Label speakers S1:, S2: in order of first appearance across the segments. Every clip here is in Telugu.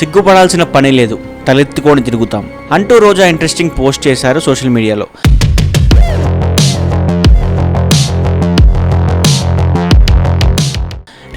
S1: సిగ్గుపడాల్సిన పని లేదు. తలెత్తుకొని తిరుగుతాం. అంటూ రోజా ఇంట్రెస్టింగ్ పోస్ట్ చేశారు సోషల్ మీడియాలో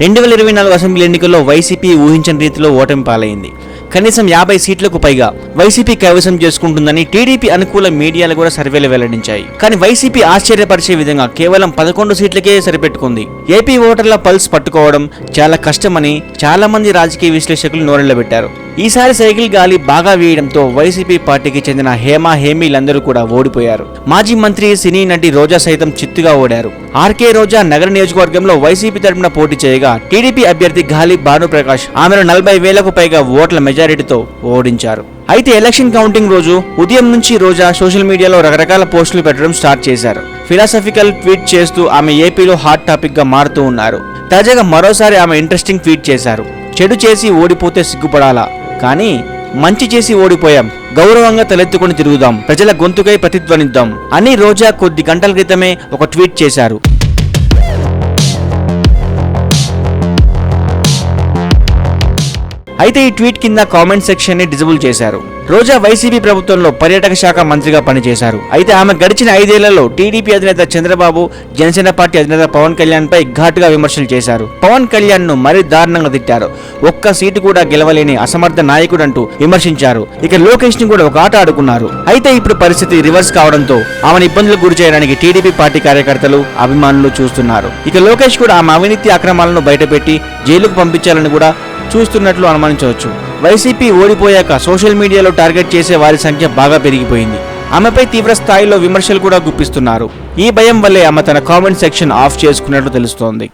S1: రెండు వేల ఇరవై నాలుగు అసెంబ్లీ ఎన్నికల్లో వైసీపీ ఊహించని రీతిలో ఓటమి పాలైంది కనీసం యాభై సీట్లకు పైగా వైసీపీ కైవసం చేసుకుంటుందని టీడీపీ అనుకూల మీడియాలు కూడా సర్వేలు వెల్లడించాయి. కానీ వైసీపీ ఆశ్చర్యపరిచే విధంగా కేవలం పదకొండు సీట్లకే సరిపెట్టుకుంది. ఏపీ ఓటర్ల పల్స్ పట్టుకోవడం చాలా కష్టమని చాలా మంది రాజకీయ విశ్లేషకులు నోరెళ్ళబెట్టారు ఈసారి సైకిల్ గాలి బాగా వేయడంతో వైసీపీ పార్టీకి చెందిన హేమ హేమీలందరూ కూడా ఓడిపోయారు. మాజీ మంత్రి సినీ నటి రోజా సైతం చిత్తుగా ఓడారు. ఆర్కే రోజా నగర నియోజకవర్గంలో వైసీపీ తరపున పోటీ చేయగా టీడీపీ అభ్యర్థి గాలి భానుప్రకాష్ ఆమెను నలభై వేలకు పైగా ఓట్ల మెజారిటీతో ఓడించారు. అయితే ఎలక్షన్ కౌంటింగ్ రోజు ఉదయం నుంచి రోజా సోషల్ మీడియాలో రకరకాల పోస్టులు పెట్టడం స్టార్ట్ చేశారు. ఫిలాసఫికల్ ట్వీట్ చేస్తూ ఆమె ఏపీలో హాట్ టాపిక్గా మారుతూ ఉన్నారు. తాజాగా మరోసారి ఆమె ఇంట్రెస్టింగ్ ట్వీట్ చేశారు. చెడు చేసి ఓడిపోతే సిగ్గుపడాలా? కానీ మంచి చేసి ఓడిపోయాం. గౌరవంగా తలెత్తుకొని తిరుగుదాం. ప్రజల గొంతుకై ప్రతిధ్వనిద్దాం అని రోజా కొద్ది గంటల క్రితమే ఒక ట్వీట్ చేశారు. అయితే ఈ ట్వీట్ కింద కామెంట్ సెక్షన్ని డిజబుల్ చేశారు. రోజా వైసీపీ ప్రభుత్వంలో పర్యాటక శాఖ మంత్రిగా పనిచేశారు. అయితే ఆమె గడిచిన ఐదేళ్ళలో టీడీపీ అధినేత చంద్రబాబు జనసేన పార్టీ అధినేత పవన్ కళ్యాణ్ పై ఘాటుగా విమర్శలు చేశారు. పవన్ కళ్యాణ్ను మరీ దారుణంగా తిట్టారు. ఒక్క సీటు కూడా గెలవలేని అసమర్థ నాయకుడు అంటూ విమర్శించారు. ఇక లోకేష్ని కూడా ఒక ఆట ఆడుకున్నారు. అయితే ఇప్పుడు పరిస్థితి రివర్స్ కావడంతో ఆమెను ఇబ్బందులకు గురి చేయడానికి టీడీపీ పార్టీ కార్యకర్తలు అభిమానులు చూస్తున్నారు. ఇక లోకేష్ కూడా ఆమె అవినీతి అక్రమాలను బయటపెట్టి జైలుకు పంపించాలని కూడా చూస్తున్నట్లు అనుమానించవచ్చు. వైసీపీ ఓడిపోయాక సోషల్ మీడియాలో టార్గెట్ చేసే వారి సంఖ్య బాగా పెరిగిపోయింది. ఆమెపై తీవ్ర స్థాయిలో విమర్శలు కూడా గుప్పిస్తున్నారు. ఈ భయం వల్లే ఆమె తన కామెంట్ సెక్షన్ ఆఫ్ చేసుకున్నట్లు తెలుస్తోంది.